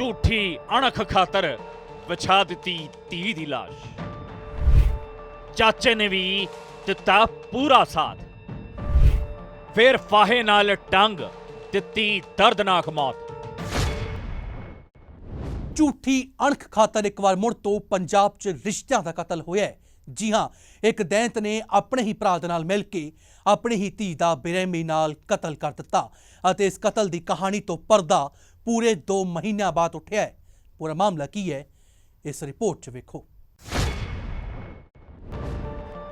ਝੂਠੀ ਅਣਖ ਖਾਤਰ ਵਿਛਾ ਦਿੱਤੀ ਧੀ ਦੀ ਲਾਸ਼। ਚਾਚੇ ਨੇ ਵੀ ਦਿੱਤਾ ਪੂਰਾ ਸਾਥ। ਫਿਰ ਫਾਹੇ ਨਾਲ ਟੰਗ ਦਿੱਤੀ ਦਰਦਨਾਕ ਮੌਤ। ਝੂਠੀ ਅਣਖ ਖਾਤਰ ਇੱਕ ਵਾਰ ਮੁੜ ਤੋਂ ਪੰਜਾਬ 'ਚ ਰਿਸ਼ਤਿਆਂ ਦਾ ਕਤਲ ਹੋਇਆ ਹੈ। ਜੀ ਹਾਂ, ਇੱਕ ਦੈਂਤ ਨੇ ਆਪਣੇ ਹੀ ਭਰਾ ਦੇ ਨਾਲ ਮਿਲ ਕੇ ਆਪਣੀ ਹੀ ਧੀ ਦਾ ਬੇਰਹਿਮੀ ਨਾਲ ਕਤਲ ਕਰ ਦਿੱਤਾ ਅਤੇ ਇਸ ਕਤਲ ਦੀ ਕਹਾਣੀ ਤੋਂ ਪਰਦਾ ਪੂਰੇ 2 ਮਹੀਨਿਆਂ ਬਾਅਦ ਉੱਠਿਆ ਹੈ। ਪੂਰਾ ਮਾਮਲਾ ਕੀ ਹੈ, ਇਸ ਰਿਪੋਰਟ 'ਚ ਵੇਖੋ।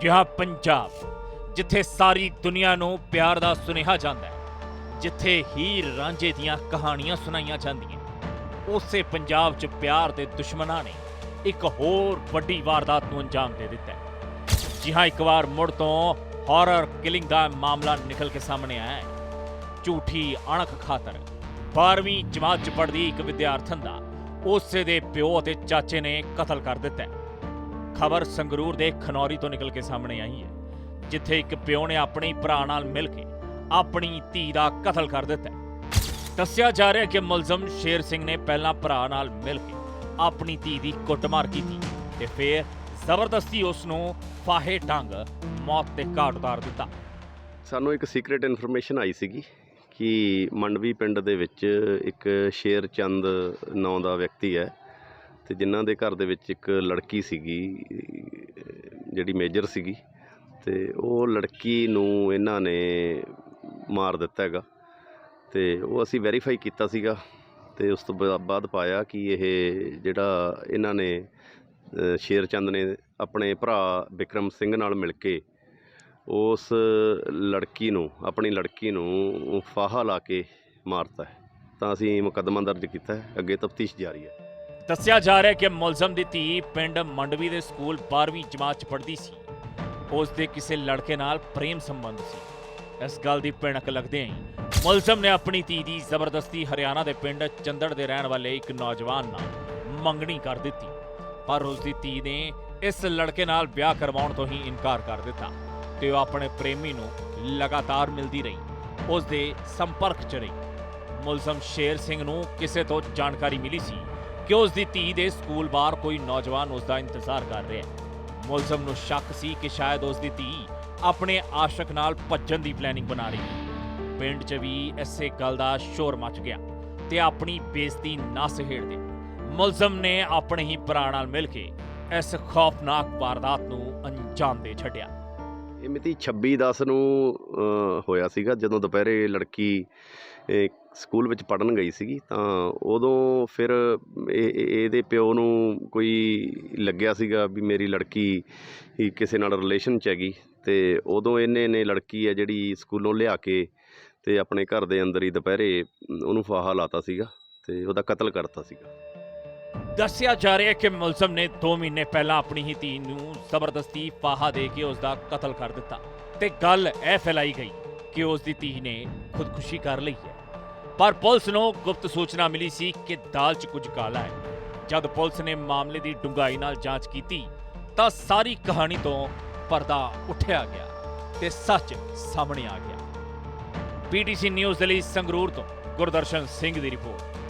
ਜਿਹਾ ਪੰਜਾਬ, ਜਿੱਥੇ ਸਾਰੀ ਦੁਨੀਆ ਨੂੰ ਪਿਆਰ ਦਾ ਸੁਨੇਹਾ ਜਾਂਦਾ ਹੈ, ਜਿੱਥੇ ਹੀਰ ਰਾਂਝੇ ਦੀਆਂ ਕਹਾਣੀਆਂ ਸੁਣਾਈਆਂ ਜਾਂਦੀਆਂ ਉਸੇ ਪੰਜਾਬ 'ਚ ਪਿਆਰ ਦੇ ਦੁਸ਼ਮਣਾਂ ਨੇ ਇੱਕ ਹੋਰ ਵੱਡੀ ਵਾਰਦਾਤ ਨੂੰ ਅੰਜਾਮ ਦੇ ਦਿੱਤਾ ਹੈ। ਜੀ ਹਾਂ ਇੱਕ ਵਾਰ ਮੁੜ ਤੋਂ ਹਾਰਰ ਕਿਲਿੰਗ ਦਾ ਮਾਮਲਾ ਨਿਕਲ ਕੇ ਸਾਹਮਣੇ ਆਇਆ ਹੈ, ਝੂਠੀ ਅਣਖ ਖਾਤਰ 12ਵੀਂ ਜਮਾਤ 'ਚ ਪੜ੍ਹਦੀ ਇੱਕ ਵਿਦਿਆਰਥਣ ਦਾ ਉਸੇ ਦੇ ਪਿਓ ਅਤੇ ਚਾਚੇ ਨੇ ਕਤਲ ਕਰ ਦਿੱਤਾ ਹੈ। ਖਬਰ ਸੰਗਰੂਰ ਦੇ ਖਨੌਰੀ ਤੋਂ ਨਿਕਲ ਕੇ ਸਾਹਮਣੇ ਆਈ ਹੈ, ਜਿੱਥੇ ਇੱਕ ਪਿਓ ਨੇ ਆਪਣੇ ਭਰਾ ਨਾਲ ਮਿਲ ਕੇ ਆਪਣੀ ਧੀ ਦਾ ਕਤਲ ਕਰ ਦਿੱਤਾ ਦੱਸਿਆ ਜਾ ਰਿਹਾ ਹੈ ਕਿ ਮੁਲਜ਼ਮ ਸ਼ੇਰ ਸਿੰਘ ਨੇ ਪਹਿਲਾਂ ਭਰਾ ਨਾਲ ਮਿਲ ਕੇ ਆਪਣੀ ਧੀ ਦੀ ਕੁੱਟਮਾਰ ਕੀਤੀ ਤੇ ਫਿਰ ਜ਼ਬਰਦਸਤੀ ਉਸ ਨੂੰ ਫਾਹੇ ਟੰਗ ਮੌਤ ਦੇ ਘਾਟ ਉਤਾਰ ਦਿੱਤਾ। ਸਾਨੂੰ ਇੱਕ ਸੀਕ੍ਰੀਟ ਇਨਫੋਰਮੇਸ਼ਨ ਆਈ ਸੀਗੀ। ਕਿ ਮੰਡਵੀ ਪਿੰਡ ਦੇ ਵਿੱਚ ਇੱਕ ਸ਼ੇਰ ਚੰਦ ਨਾਂ ਦਾ ਵਿਅਕਤੀ ਹੈ ਤੇ ਜਿਨ੍ਹਾਂ ਦੇ ਘਰ ਦੇ ਵਿੱਚ ਇੱਕ ਲੜਕੀ ਸੀਗੀ, ਜਿਹੜੀ ਮੇਜਰ ਸੀਗੀ ਤੇ ਉਹ ਲੜਕੀ ਨੂੰ ਇਹਨਾਂ ਨੇ ਮਾਰ ਦਿੱਤਾ ਹੈਗਾ ਤੇ ਉਹ ਅਸੀਂ ਵੈਰੀਫਾਈ ਕੀਤਾ ਸੀਗਾ ਤੇ ਉਸ ਤੋਂ ਬਾਅਦ ਪਾਇਆ ਕਿ ਇਹ ਜਿਹੜਾ ਇਹਨਾਂ ਨੇ ਅਹ ਸ਼ੇਰ ਚੰਦ ਨੇ ਆਪਣੇ ਭਰਾ ਵਿਕਰਮ ਸਿੰਘ ਨਾਲ ਮਿਲ ਕੇ ਉਸ ਲੜਕੀ ਨੂੰ, ਆਪਣੀ ਲੜਕੀ ਨੂੰ ਫਾਹਾ ਲਾ ਕੇ ਮਾਰਤਾ ਹੈ। ਤਾਂ ਅਸੀਂ ਮੁਕੱਦਮਾ ਦਰਜ ਕੀਤਾ ਹੈ। ਅੱਗੇ ਤਫਤੀਸ਼ ਜਾਰੀ ਹੈ। ਦੱਸਿਆ ਜਾ ਰਿਹਾ ਹੈ ਕਿ ਮੁਲਜ਼ਮ ਦੀ ਧੀ ਪਿੰਡ ਮੰਡਵੀ ਦੇ ਸਕੂਲ 12ਵੀਂ ਜਮਾਤ 'ਚ ਪੜ੍ਹਦੀ ਸੀ। ਉਸ ਦੇ ਕਿਸੇ ਲੜਕੇ ਨਾਲ ਪ੍ਰੇਮ ਸੰਬੰਧ ਸੀ। ਇਸ ਗੱਲ ਦੀ ਭਿਣਕ ਲੱਗਦੇ ਹੀ ਮੁਲਜ਼ਮ ਨੇ ਆਪਣੀ ਧੀ ਦੀ ਜ਼ਬਰਦਸਤੀ ਹਰਿਆਣਾ ਦੇ ਪਿੰਡ ਚੰਦੜ ਦੇ ਰਹਿਣ ਵਾਲੇ ਇੱਕ ਨੌਜਵਾਨ ਨਾਲ ਮੰਗਣੀ ਕਰ ਦਿੱਤੀ। ਪਰ ਉਸ ਦੀ ਧੀ ਨੇ ਇਸ ਲੜਕੇ ਨਾਲ ਵਿਆਹ ਕਰਵਾਉਣ ਤੋਂ ਹੀ ਇਨਕਾਰ ਕਰ ਦਿੱਤਾ। ਤੇ ਉਹ ਆਪਣੇ ਪ੍ਰੇਮੀ ਨੂੰ ਲਗਾਤਾਰ ਮਿਲਦੀ ਰਹੀ ਉਸ ਦੇ ਸੰਪਰਕ 'ਚ ਰਹੀ। ਮੁਲਜ਼ਮ ਸ਼ੇਰ ਸਿੰਘ ਨੂੰ ਕਿਸੇ ਤੋਂ ਜਾਣਕਾਰੀ ਮਿਲੀ ਸੀ ਕਿ ਉਸ ਦੀ ਧੀ ਦੇ ਸਕੂਲ ਬਾਹਰ ਕੋਈ ਨੌਜਵਾਨ ਉਸ ਦਾ ਇੰਤਜ਼ਾਰ ਕਰ ਰਿਹਾ ਹੈ। ਮੁਲਜ਼ਮ ਨੂੰ ਸ਼ੱਕ ਸੀ ਕਿ ਸ਼ਾਇਦ ਉਸ ਦੀ ਧੀ ਆਪਣੇ ਆਸ਼ਕ ਨਾਲ ਭੱਜਣ ਦੀ ਪਲੈਨਿੰਗ ਬਣਾ ਰਹੀ ਹੈ। ਪਿੰਡ 'ਚ ਵੀ ਇਸੇ ਗੱਲ ਦਾ ਸ਼ੋਰ ਮਚ ਗਿਆ ਤੇ ਆਪਣੀ ਬੇਇੱਜ਼ਤੀ ਨਾ ਸਹਿੜਦੇ ਮੁਲਜ਼ਮ ਨੇ ਆਪਣੇ ਹੀ ਭਰਾ ਨਾਲ ਮਿਲ ਕੇ ਇਸ ਖੌਫਨਾਕ ਵਾਰਦਾਤ ਨੂੰ ਅੰਜਾਮ ਦੇ ਛੱਡਿਆ। ਇਹ ਮਿਤੀ 26/10 ਨੂੰ ਹੋਇਆ ਸੀਗਾ, ਜਦੋਂ ਦੁਪਹਿਰੇ ਲੜਕੀ ਸਕੂਲ ਵਿੱਚ ਪੜਨ ਗਈ ਸੀਗੀ, ਤਾਂ ਉਦੋਂ ਫਿਰ ਇਹਦੇ ਪਿਓ ਨੂੰ ਕੋਈ ਲੱਗਿਆ ਸੀਗਾ ਵੀ ਮੇਰੀ ਲੜਕੀ ਹੀ ਕਿਸੇ ਨਾਲ ਰਿਲੇਸ਼ਨ 'ਚ ਹੈਗੀ, ਤੇ ਉਦੋਂ ਇਹਨੇ ਨੇ ਲੜਕੀ ਹੈ ਜਿਹੜੀ ਸਕੂਲੋਂ ਲਿਆ ਕੇ ਤੇ ਆਪਣੇ ਘਰ ਦੇ ਅੰਦਰ ਹੀ ਦੁਪਹਿਰੇ ਉਹਨੂੰ ਫਾਹਾ ਲਾਤਾ ਸੀਗਾ, ਤੇ ਉਹਦਾ ਕਤਲ ਕਰਤਾ ਸੀਗਾ। ਦੱਸਿਆ ਜਾ ਰਿਹਾ ਹੈ ਕਿ ਮੁਲਜ਼ਮ ਨੇ 2 ਮਹੀਨੇ ਪਹਿਲਾਂ ਆਪਣੀ ਹੀ ਧੀ ਨੂੰ ਜ਼ਬਰਦਸਤੀ ਫਾਹਾ ਦੇ ਕੇ ਉਸ ਦਾ ਕਤਲ ਕਰ ਦਿੱਤਾ ਤੇ ਗੱਲ ਇਹ ਫੈਲਾਈ ਗਈ ਕਿ ਉਸ ਦੀ ਧੀ ਨੇ ਖੁਦਕੁਸ਼ੀ ਕਰ ਲਈ ਹੈ। ਪਰ ਪੁਲਿਸ ਨੂੰ ਗੁਪਤ ਸੂਚਨਾ ਮਿਲੀ ਸੀ ਕਿ ਦਾਲ 'ਚ ਕੁਝ ਕਾਲਾ ਹੈ। ਜਦ ਪੁਲਿਸ ਨੇ ਮਾਮਲੇ ਦੀ ਡੂੰਘਾਈ ਨਾਲ ਜਾਂਚ ਕੀਤੀ ਤਾਂ ਸਾਰੀ ਕਹਾਣੀ ਤੋਂ ਪਰਦਾ ਉੱਠਿਆ ਗਿਆ ਤੇ ਸੱਚ ਸਾਹਮਣੇ ਆ ਗਿਆ। ਪੀਟੀਸੀ ਨਿਊਜ਼ ਦੇ ਲਈ ਸੰਗਰੂਰ ਤੋਂ ਗੁਰਦਰਸ਼ਨ ਸਿੰਘ ਦੀ ਰਿਪੋਰਟ।